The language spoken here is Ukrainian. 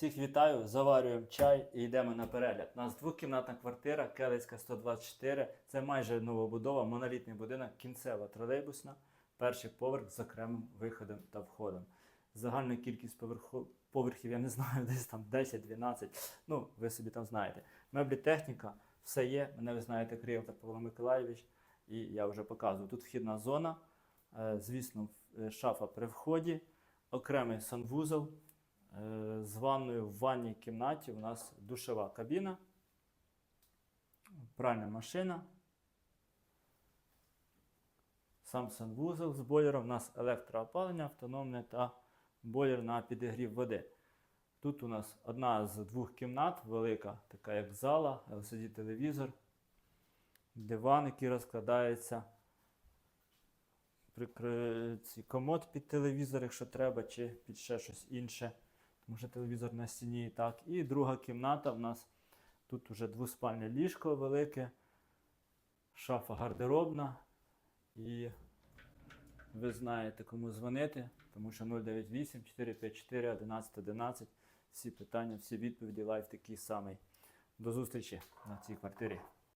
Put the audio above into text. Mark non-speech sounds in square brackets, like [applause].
Всіх вітаю, заварюємо чай і йдемо на перегляд. У нас двокімнатна квартира, Келицька 124. Це майже новобудова, монолітний будинок, кінцева тролейбусна, перший поверх з окремим виходом та входом. Загальна кількість поверху, поверхів, я не знаю, [laughs] десь там 10-12. Ну, ви собі там знаєте. Меблі, техніка, все є. Мене ви знаєте, Крієвтар Павло Миколаєвич, і я вже показую. Тут вхідна зона, е, звісно, е, шафа при вході, окремий санвузол. Е, З ванною в ванній кімнаті у нас душова кабіна, пральна машина, сам санвузол з бойлером. У нас електроопалення автономне та бойлер на підігрів води. Тут у нас одна з двох кімнат, велика, така як зала, LCD-телевізор, диван, який розкладається, комод під телевізор, якщо треба, чи під ще щось інше що телевізор на стіні і так. І друга кімната в нас тут вже двоспальне ліжко велике, шафа гардеробна. І ви знаєте, кому дзвонити, тому що 098 454 11 11. Всі питання, всі відповіді лайв такий самий. До зустрічі на цій квартирі.